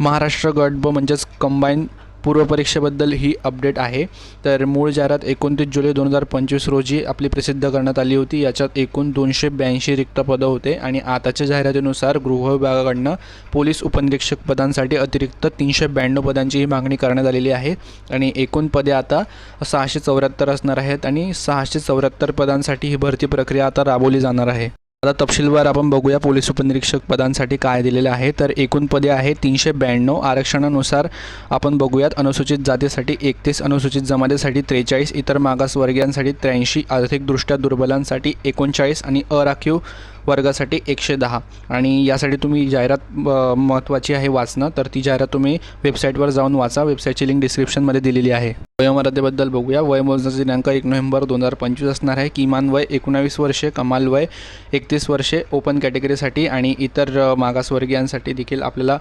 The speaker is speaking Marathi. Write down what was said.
महाराष्ट्र गट ब म्हणजेच कंबाईन पूर्वपरीक्षेबद्दल ही अपडेट आहे. तर मूळ जाहिरात एकोणतीस जुलै दोन हजार पंचवीस रोजी आपली प्रसिद्ध करण्यात आली होती. याच्यात एकूण दोनशे ब्याऐंशी रिक्त पदं होते आणि आताच्या जाहिरातीनुसार गृह विभागाकडनं पोलीस उपनिरीक्षक पदांसाठी अतिरिक्त तीनशे ब्याण्णव पदांची ही मागणी करण्यात आलेली आहे. आणि एकूण पदे आता सहाशे चौऱ्याहत्तर असणार आहेत आणि सहाशे चौऱ्याहत्तर पदांसाठी ही भरती प्रक्रिया आता राबवली जाणार आहे. आता तपशीलवार आपण बघूया. पोलीस उपनिरीक्षक पदांसाठी काय दिलेलं आहे. तर एकूण पदे आहे तीनशे ब्याण्णव. आरक्षणानुसार आपण बघूयात. अनुसूचित जातीसाठी एकतीस अनुसूचित जमातीसाठी त्रेचाळीस इतर मागासवर्गीयांसाठी त्र्याऐंशी आर्थिकदृष्ट्या दुर्बलांसाठी एकोणचाळीस आणि अराखीव वर्गासाठी एकशे दहा. आणि यासाठी तुम्ही जाहिरात महत्त्वाची आहे वाचणं. तर ती जाहिरात तुम्ही वेबसाईटवर जाऊन वाचा. वेबसाईटची लिंक डिस्क्रिप्शनमध्ये दिलेली आहे. वयोमर्यादेबद्दल बघूया. वयमोजण्याचा दिनांक एक नोव्हेंबर दोन हजार पंचवीस असणार आहे. किमान वय एकोणावीस वर्षे कमाल वय एक एकतीस वर्षे ओपन कॅटेगरीसाठी आणि इतर मागासवर्गीयांसाठी देखील आपल्याला